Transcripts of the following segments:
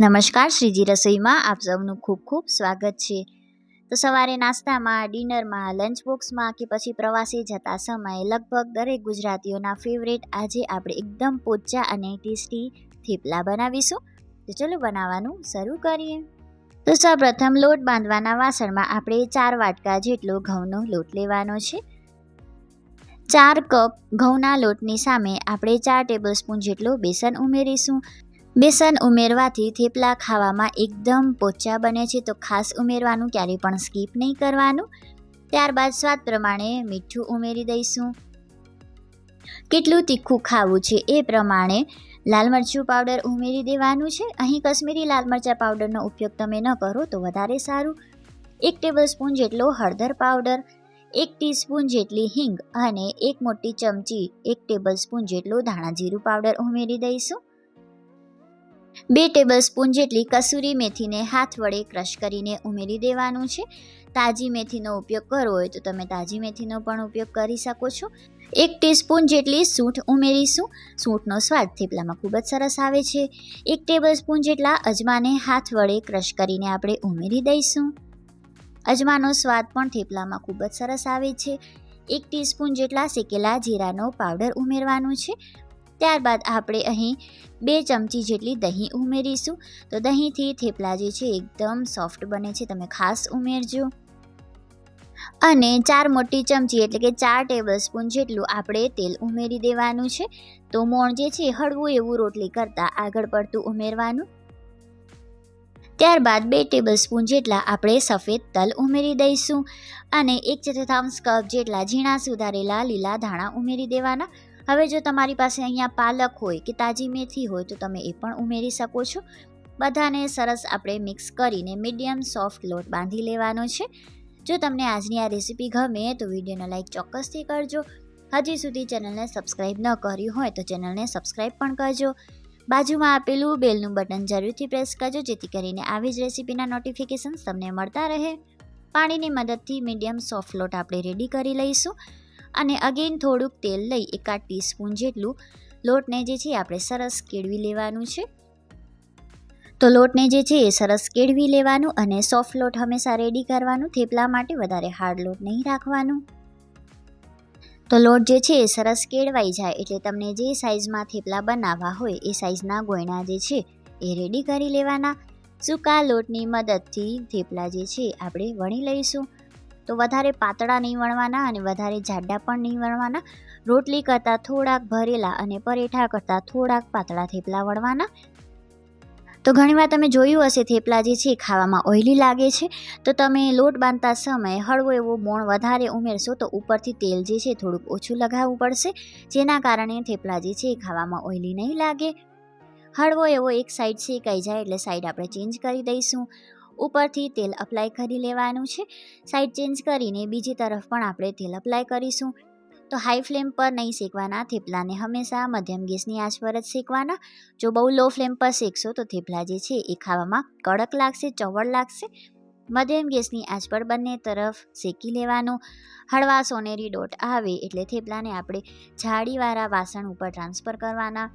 નમસ્કાર, શ્રીજી રસોઈમાં આપ સૌનું ખૂબ ખૂબ સ્વાગત છે. તો સવારે નાસ્તામાં, ડિનરમાં, લંચ બોક્સમાં કે પછી પ્રવાસે જતા સમયે લગભગ દરેક ગુજરાતીઓના ફેવરેટ આજે આપણે એકદમ પોચા અને ટેસ્ટી થેપલા બનાવીશું. તો ચલો બનાવવાનું શરૂ કરીએ. તો સૌપ્રથમ લોટ બાંધવાના વાસણમાં આપણે ચાર વાટકા જેટલો ઘઉંનો લોટ લેવાનો છે. ચાર કપ ઘઉંના લોટની સામે આપણે ચાર ટેબલસ્પૂન જેટલો બેસન ઉમેરીશું. બેસન ઉમેરવાથી થેપલા ખાવામાં એકદમ પોચા બને છે. તો ખાસ ઉમેરવાનું, ક્યારેય પણ સ્કીપ નહીં કરવાનું. ત્યારબાદ સ્વાદ પ્રમાણે મીઠું ઉમેરી દઈશું. કેટલું તીખું ખાવું છે એ પ્રમાણે લાલ મરચું પાવડર ઉમેરી દેવાનું છે. અહીં કશ્મીરી લાલ મરચાં પાવડરનો ઉપયોગ તમે ન કરો તો વધારે સારું. એક ટેબલ સ્પૂન જેટલો હળદર પાવડર, એક ટીસ્પૂન જેટલી હિંગ અને એક મોટી ચમચી, એક ટેબલ સ્પૂન જેટલો ધાણા જીરું પાવડર ઉમેરી દઈશું. બે ટેબલ સ્પૂન જેટલી કસૂરી મેથીને હાથ વડે ક્રશ કરીને ઉમેરી દેવાનું છે. તાજી મેથીનો ઉપયોગ કરવો હોય તો તમે તાજી મેથીનો પણ ઉપયોગ કરી શકો છો. એક ટીસ્પૂન જેટલી સૂંઠ ઉમેરીશું. સૂંઠનો સ્વાદ થેપલામાં ખૂબ જ સરસ આવે છે. એક ટેબલ સ્પૂન જેટલા અજમાને હાથ વડે ક્રશ કરીને આપણે ઉમેરી દઈશું. અજમાનો સ્વાદ પણ થેપલામાં ખૂબ જ સરસ આવે છે. એક ટીસ્પૂન જેટલા શેકેલા જીરાનો પાવડર ઉમેરવાનું છે. ત્યારબાદ આપણે અહીં બે ચમચી જેટલી દહીં ઉમેરીશું. તો દહીંથી થેપલા જે છે એકદમ સોફ્ટ બને છે. તમે ખાસ ઉમેરજો. અને ચાર મોટી ચમચી એટલે કે ચાર ટેબલ સ્પૂન જેટલું આપણે તેલ ઉમેરી દેવાનું છે. તો મોણ જે છે હળવું એવું રોટલી કરતાં આગળ પડતું ઉમેરવાનું. ત્યારબાદ બે ટેબલ સ્પૂન જેટલા આપણે સફેદ તલ ઉમેરી દઈશું. અને એક ચતુર્થાંશ કપ જેટલા ઝીણા સુધારેલા લીલા ધાણા ઉમેરી દેવાના. હવે જો તમારી પાસે અહીંયા પાલક હોય કે તાજી મેથી હોય તો તમે એ પણ ઉમેરી શકો છો. બધાને સરસ આપણે મિક્સ કરીને મીડિયમ સોફ્ટ લોટ બાંધી લેવાનો છે. જો તમને આજની આ રેસીપી ગમે તો વિડીયોને લાઈક ચોક્કસથી કરજો. હજી સુધી ચેનલને સબસ્ક્રાઈબ ન કર્યું હોય તો ચેનલને સબસ્ક્રાઈબ પણ કરજો. બાજુમાં આપેલું બેલનું બટન જરૂરથી પ્રેસ કરજો જેથી કરીને આવી જ રેસીપીના નોટિફિકેશન્સ તમને મળતા રહે. પાણીની મદદથી મીડિયમ સોફ્ટ લોટ આપણે રેડી કરી લઈશું. અને અગેન થોડુંક તેલ લઈ એકાદ ટીસ્પૂન જેટલું લોટને જે છે આપણે સરસ કેળવી લેવાનું છે. તો લોટને જે છે એ સરસ કેળવી લેવાનું અને સોફ્ટ લોટ હંમેશા રેડી કરવાનું, થેપલા માટે વધારે હાર્ડ લોટ નહીં રાખવાનું. તો લોટ જે છે એ સરસ કેળવાઈ જાય એટલે તમને જે સાઇઝમાં થેપલા બનાવવા હોય એ સાઇઝના ગોયણા જે છે એ રેડી કરી લેવાના. સૂકા લોટની મદદથી થેપલા જે છે આપણે વણી લઈશું. તો વધારે પાતળા નહીં વણવાના અને વધારે જાડા પણ નહીં વણવાના. રોટલી કરતાં થોડાક ભરેલા અને પરેઠા કરતાં થોડાક પાતળા થેપલા વણવાના. તો ઘણીવાર તમે જોયું હશે થેપલા જે છે ખાવામાં ઓઇલી લાગે છે. તો તમે લોટ બાંધતા સમયે હળવો એવો મોણ વધારે ઉમેરશો તો ઉપરથી તેલ જે છે થોડુંક ઓછું લગાવવું પડશે. જેના કારણે થેપલા જે છે ખાવામાં ઓઇલી નહીં લાગે. હળવો એવો એક સાઈડ શેકાઈ જાય એટલે સાઈડ આપણે ચેન્જ કરી દઈશું. ઉપરથી તેલ અપ્લાય કરી લેવાનું છે. સાઈડ ચેન્જ કરીને બીજી તરફ પણ આપણે તેલ અપ્લાય કરીશું. તો હાઈ ફ્લેમ પર નહીં શેકવાના થેપલાને હંમેશા મધ્યમ ગેસની આંચ પર જ શેકવાના. જો બહુ લો ફ્લેમ પર શેકશો તો થેપલા જે છે એ ખાવામાં કડક લાગશે, ચવળ લાગશે. મધ્યમ ગેસની આંચ પર બંને તરફ શેકી લેવાનું. હળવા સોનેરી ડોટ આવે એટલે થેપલાને આપણે જાળીવાળા વાસણ ઉપર ટ્રાન્સફર કરવાના.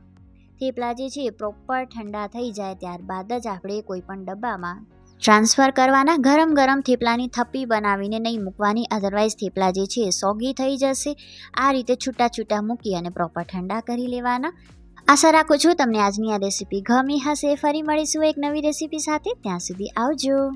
થેપલા જે છે એ પ્રોપર ઠંડા થઈ જાય ત્યારબાદ જ આપણે કોઈપણ ડબ્બામાં ટ્રાન્સફર કરવાના ગરમ ગરમ થેપલાની થપ્પી બનાવીને નહીં મૂકવાની અધરવાઇઝ થેપલા જે છે એ સોગી થઈ જશે. આ રીતે છૂટા છૂટા મૂકી અને પ્રોપર ઠંડા કરી લેવાના. આશા રાખું છું તમને આજની આ રેસીપી ગમી હશે. ફરી મળીશું એક નવી રેસીપી સાથે. ત્યાં સુધી આવજો.